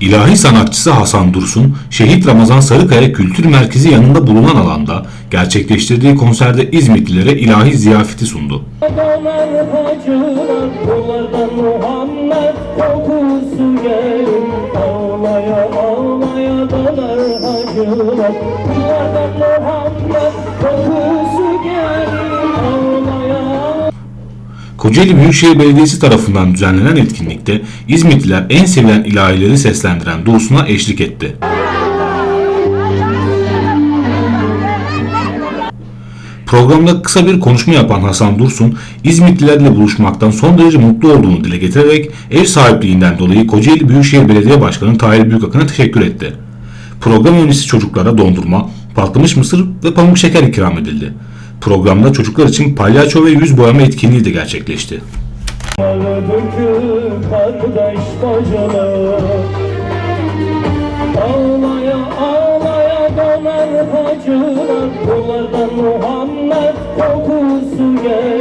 İlahi sanatçısı Hasan Dursun, Şehit Ramazan Sarıkaya Kültür Merkezi yanında bulunan alanda gerçekleştirdiği konserde İzmitlilere ilahi ziyafeti sundu. Ağlaya ağlaya Kocaeli Büyükşehir Belediyesi tarafından düzenlenen etkinlikte İzmitliler en sevilen ilahileri seslendiren Dursun'a eşlik etti. Programda kısa bir konuşma yapan Hasan Dursun, İzmitlilerle buluşmaktan son derece mutlu olduğunu dile getirerek ev sahipliğinden dolayı Kocaeli Büyükşehir Belediye Başkanı Tahir Büyükakın'a teşekkür etti. Program öncesi çocuklara dondurma, patlamış mısır ve pamuk şeker ikram edildi. Programda çocuklar için palyaço ve yüz boyama etkinliği de gerçekleşti. Muhammed kokusu gel.